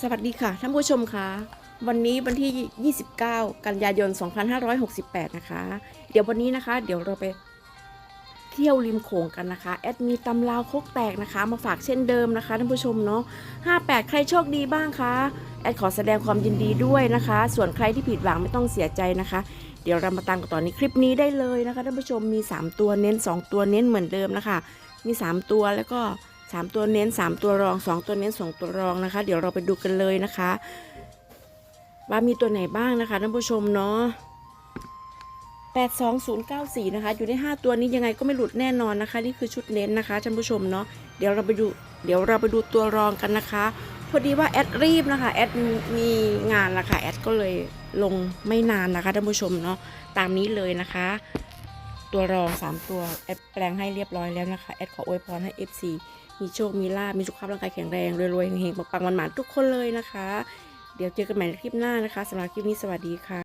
สวัสดีค่ะ ท่านผู้ชมคะวันนี้วันที่ 29 กันยายน 2568 นะคะ เดี๋ยววันนี้นะคะ เดี๋ยวเราไปเที่ยวริมโขงกันนะคะ แอดมีตำลาวโคกแตกนะคะ มาฝากเช่นเดิมนะคะท่านผู้ชมเนาะ 58 ใครโชคดีบ้างคะ แอดขอแสดงความยินดีด้วยนะคะ ส่วนใครที่ผิดหวังไม่ต้องเสียใจนะคะ เดี๋ยวเรามาตามกันต่อในคลิปนี้ได้เลยนะคะท่านผู้ชมมี 3 ตัวเน้น 2 ตัวเน้นเหมือนเดิมนะคะ มี 3 ตัวแล้วก็ 3 ตัวเน้น 3 ตัวรอง 2 ตัวเน้น 2 ตัวรองนะคะ เดี๋ยวเราไปดูกันเลยนะคะว่ามีตัวไหนบ้างนะคะท่านผู้ชมเนาะ82094 นะคะ อยู่ใน 5 ตัวนี้ยังไงก็ไม่หลุดแน่นอนนะคะ นี่คือชุดเน้นนะคะท่านผู้ชมเนาะเดี๋ยวเราไปดูเดี๋ยวเราไปดูตัวรองกันนะคะ พอดีว่าแอดรีบนะคะแอดมีงานนะคะแอดก็เลยลงไม่นานนะคะท่านผู้ชมเนาะตามนี้เลยนะคะ ตัวรอง 3 ตัว แอดแปลงให้เรียบร้อยแล้วนะคะ แอดขออวยพรให้ FC มีโชค มีลาบมีสุขภาพร่างกายแข็งแรง รวยๆเฮงๆปังๆมันๆทุกคนเลยนะคะ เดี๋ยวเจอกันใหม่ในคลิปหน้านะคะสำหรับคลิปนี้สวัสดีค่ะ